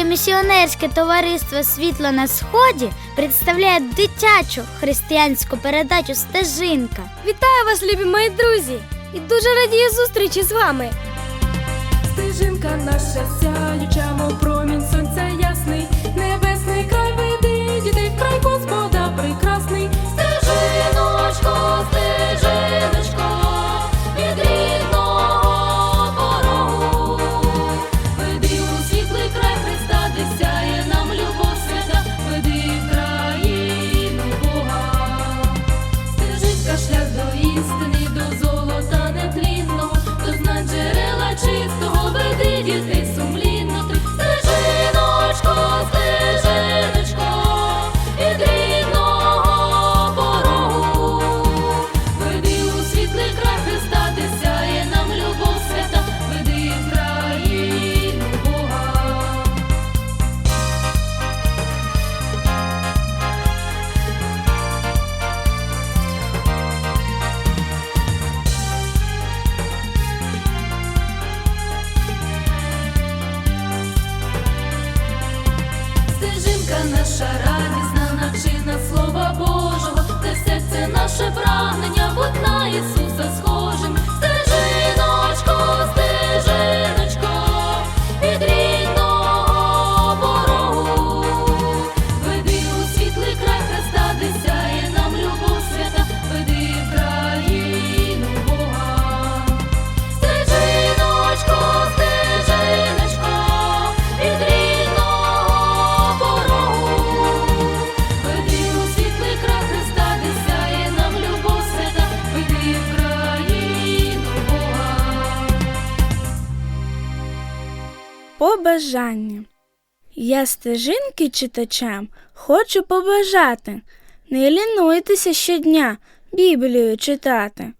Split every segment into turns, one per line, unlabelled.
Українське місіонерське товариство Світло на Сході представляє дитячу християнську передачу Стежинка.
Вітаю вас, любі мої друзі! І дуже радію зустрічі з вами.
Стежинка наша сяюча, мов промінь сонця ясний, небесний край веди, дітей край
Побажання. Я стежинки читачам хочу побажати. Не лінуйтеся щодня Біблію читати.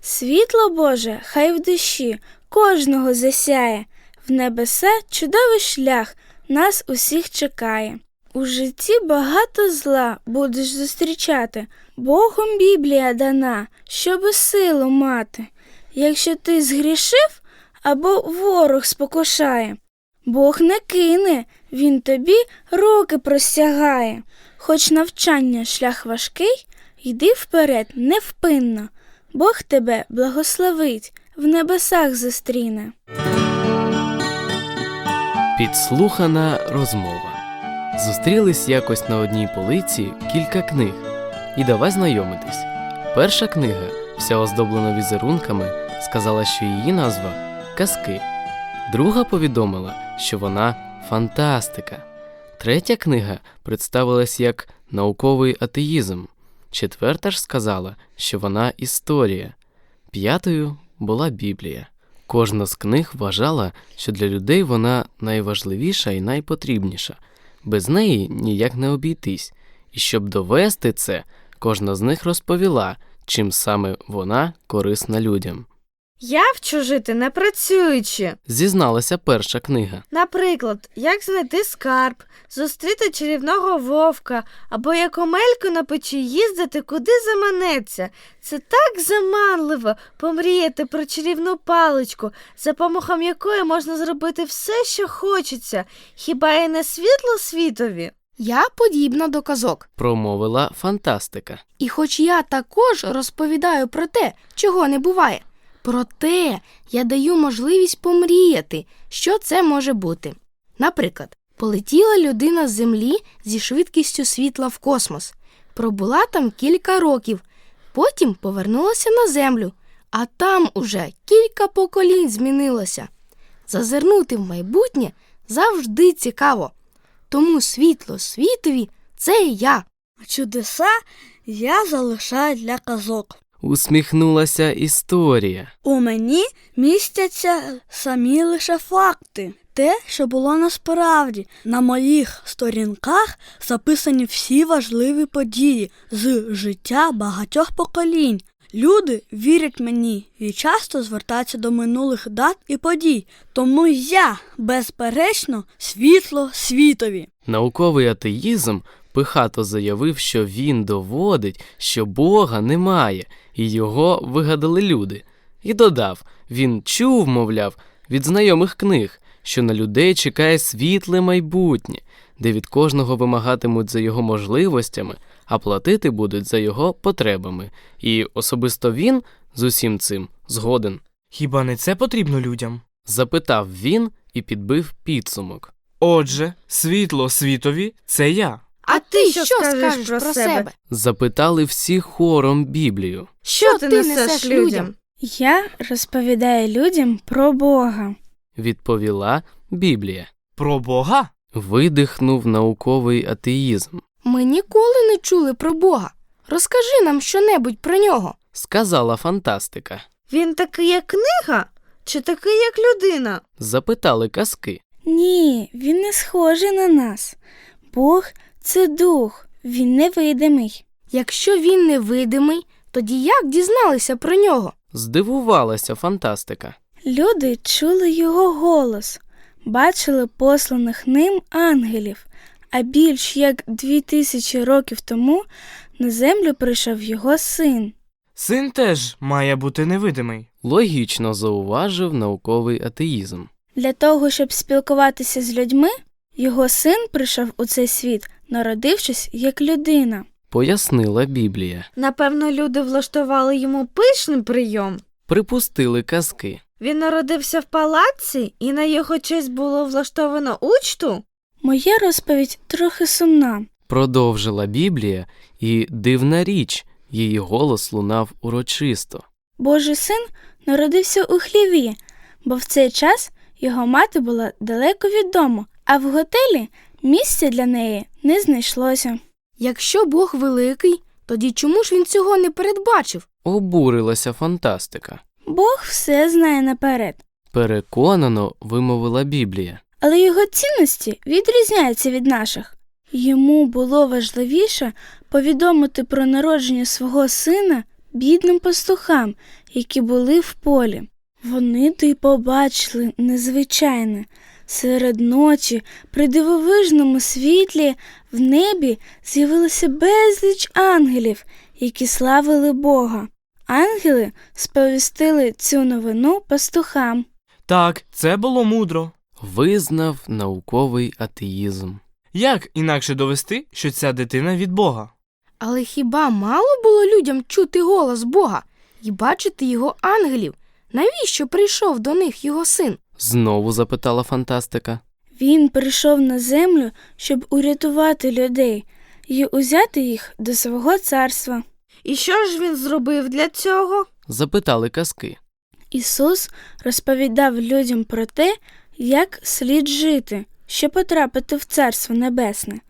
Світло Боже, хай в душі кожного засяє, в небеса чудовий шлях нас усіх чекає. У житті багато зла будеш зустрічати. Богом Біблія дана, щоби силу мати. Якщо ти згрішив або ворог спокушає, Бог не кине, він тобі руки простягає. Хоч навчання шлях важкий, йди вперед невпинно. Бог тебе благословить, в небесах зустріне.
Підслухана розмова. Зустрілись якось на одній полиці кілька книг. І давай знайомитись. Перша книга, вся оздоблена візерунками, сказала, що її назва казки. Друга повідомила, що вона фантастика. Третя книга представилась як науковий атеїзм. Четверта ж сказала, що вона історія. П'ятою була Біблія. Кожна з книг вважала, що для людей вона найважливіша і найпотрібніша. Без неї ніяк не обійтись. І щоб довести це, кожна з них розповіла, чим саме вона корисна людям.
Я вчу жити не працюючи.
Зізналася перша книга.
Наприклад, як знайти скарб, зустріти чарівного вовка або як омельку на печі їздити куди заманеться. Це так заманливо помріяти про чарівну паличку, за помахом якої можна зробити все, що хочеться, хіба і не світло світові.
Я подібна до казок.
Промовила фантастика.
І хоч я також розповідаю про те, чого не буває, проте я даю можливість помріяти, що це може бути. Наприклад, полетіла людина з землі зі швидкістю світла в космос, пробула там кілька років, потім повернулася на землю, а там уже кілька поколінь змінилося. Зазирнути в майбутнє завжди цікаво. Тому світло світові це я.
Чудеса я залишаю для казок.
Усміхнулася історія.
У мені містяться самі лише факти. Те, що було насправді. На моїх сторінках записані всі важливі події з життя багатьох поколінь. Люди вірять мені і часто звертаються до минулих дат і подій. Тому я, безперечно, світло світові.
Науковий атеїзм пихато заявив, що він доводить, що Бога немає, і його вигадали люди. І додав він чув, мовляв, від знайомих книг, що на людей чекає світле майбутнє, де від кожного вимагатимуть за його можливостями, а платити будуть за його потребами. І особисто він з усім цим згоден.
Хіба не це потрібно людям?
Запитав він і підбив підсумок.
Отже, світло світові це я.
А ти що скажеш про себе?
Запитали всі хором Біблію.
Що ти несеш людям?
Я розповідаю людям про Бога.
Відповіла Біблія.
Про Бога?
Видихнув науковий атеїзм.
Ми ніколи не чули про Бога. Розкажи нам щонебудь про нього.
Сказала фантастика.
Він такий, як книга, чи такий, як людина?
Запитали казки.
Ні, він не схожий на нас. Бог це дух, він невидимий.
Якщо він невидимий, тоді як дізналися про нього?
Здивувалася фантастика.
Люди чули його голос, бачили посланих ним ангелів, а більш як дві тисячі років тому на землю прийшов його син.
Син теж має бути невидимий.
Логічно зауважив науковий атеїзм.
Для того, щоб спілкуватися з людьми, його син прийшов у цей світ, народившись як людина.
Пояснила Біблія.
Напевно, люди влаштували йому пишний прийом.
Припустили казки.
Він народився в палаці, і на його честь було влаштовано учту.
Моя розповідь трохи сумна.
Продовжила Біблія, і дивна річ, її голос лунав урочисто.
Божий син народився у хліві, бо в цей час його мати була далеко від дому, а в готелі місця для неї не знайшлося.
Якщо Бог великий, тоді чому ж він цього не передбачив?
Обурилася фантастика.
Бог все знає наперед,
Переконано вимовила Біблія.
але його цінності відрізняються від наших. Йому було важливіше повідомити про народження свого сина бідним пастухам, які були в полі. Вони то й побачили незвичайне. Серед ночі, при дивовижному світлі, в небі з'явилося безліч ангелів, які славили Бога. Ангели сповістили цю новину пастухам.
Так, це було мудро.
Визнав науковий атеїзм.
Як інакше довести, що ця дитина від Бога?
Але хіба мало було людям чути голос Бога і бачити його ангелів? Навіщо прийшов до них його син?
Знову запитала фантастика.
Він прийшов на землю, щоб урятувати людей і узяти їх до свого царства.
І що ж він зробив для цього?
Запитали казки.
Ісус розповідав людям про те, як слід жити, щоб потрапити в Царство Небесне.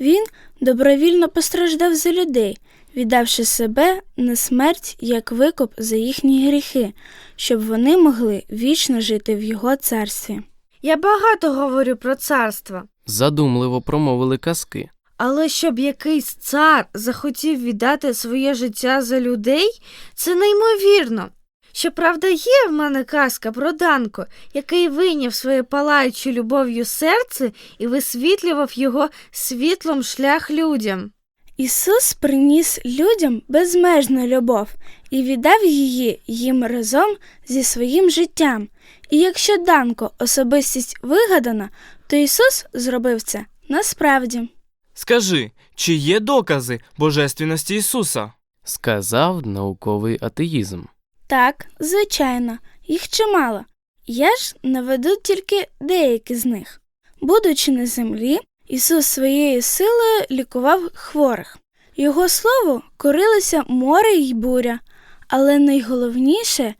Він добровільно постраждав за людей, віддавши себе на смерть як викуп за їхні гріхи, щоб вони могли вічно жити в Його царстві.
Я багато говорю про царство,
Задумливо промовили казки.
але щоб якийсь цар захотів віддати своє життя за людей, це неймовірно. Щоправда, є в мене казка про Данко, який вийняв своє палаюче любов'ю серце і висвітлював його світлом шлях людям.
Ісус приніс людям безмежну любов і віддав її їм разом зі своїм життям. І якщо Данко особистість вигадана, то Ісус зробив це насправді.
Скажи, чи є докази божественності Ісуса?
Сказав науковий атеїзм.
Так, звичайно, їх чимало. Я ж наведу тільки деякі з них. Будучи на землі, Ісус своєю силою лікував хворих. Його слову корилися море й буря, але найголовніше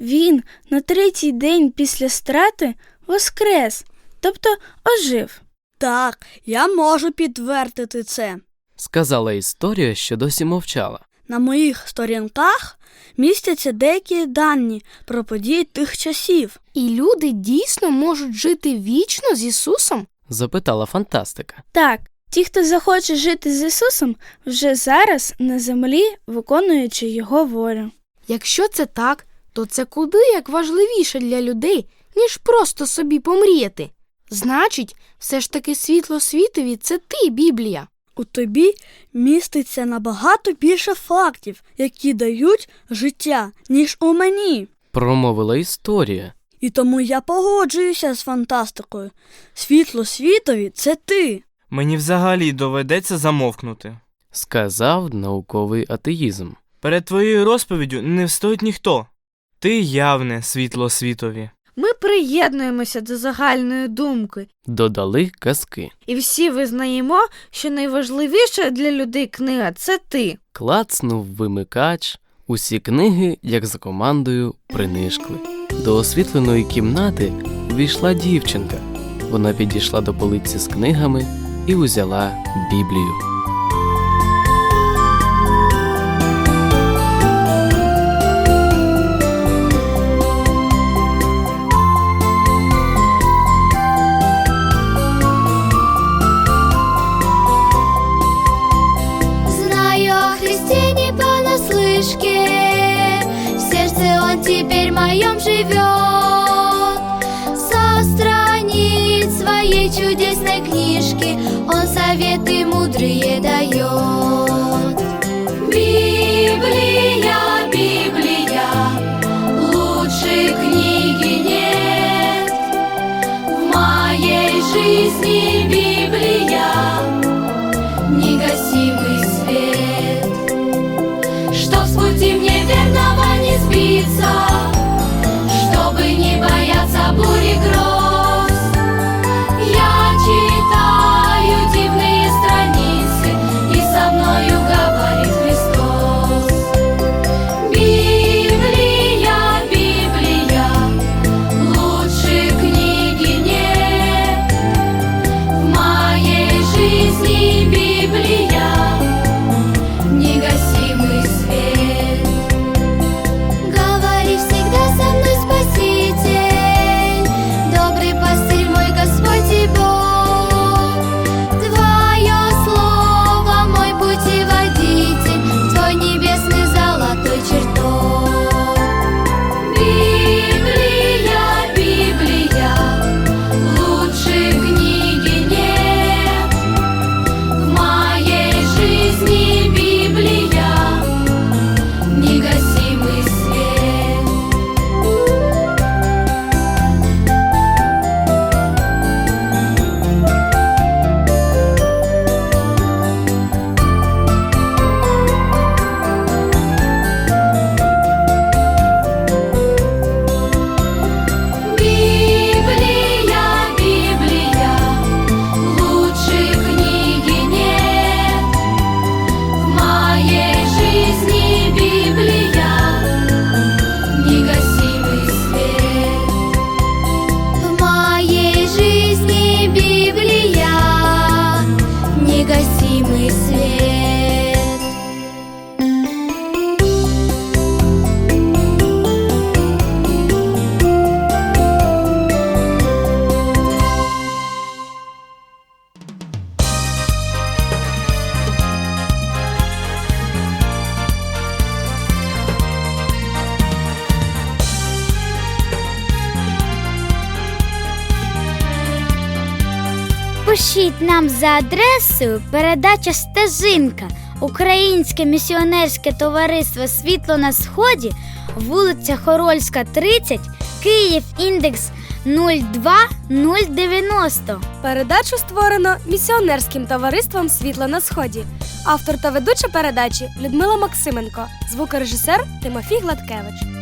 він на третій день після страти воскрес, тобто ожив.
Так, я можу підтвердити це.
Сказала історія, що досі мовчала.
На моїх сторінках містяться деякі дані про події тих часів.
І люди дійсно можуть жити вічно з Ісусом?
Запитала фантастика.
Так, ті, хто захоче жити з Ісусом, вже зараз на землі, виконуючи Його волю.
Якщо це так, то це куди як важливіше для людей, ніж просто собі помріяти. Значить, все ж таки світло світові це ти, Біблія.
У тобі міститься набагато більше фактів, які дають життя, ніж у мені.
Промовила історія.
І тому я погоджуюся з фантастикою. Світло світові це ти.
Мені взагалі доведеться замовкнути.
Сказав науковий атеїзм.
Перед твоєю розповіддю не встоїть ніхто. Ти явне світло світові.
Ми приєднуємося до загальної думки,
Додали казки.
і всі визнаємо, що найважливіша для людей книга це ти.
Клацнув вимикач. Усі книги, як за командою, принишкли. До освітленої кімнати увійшла дівчинка. Вона підійшла до полиці з книгами і узяла Біблію.
Живет. Со страниц своей чудесной книжки Он советы мудрые дает. Библия, Библия, лучше книги нет. В моей жизни Библия негасимый свет, Чтоб с пути мне верного
Пишіть нам за адресою передача Стежинка, Українське місіонерське товариство Світло на Сході, вулиця Хорольська, 30, Київ, індекс 02090.
Передачу створено місіонерським товариством Світло на Сході. Автор та ведуча передачі Людмила Максименко, звукорежисер Тимофій Гладкевич.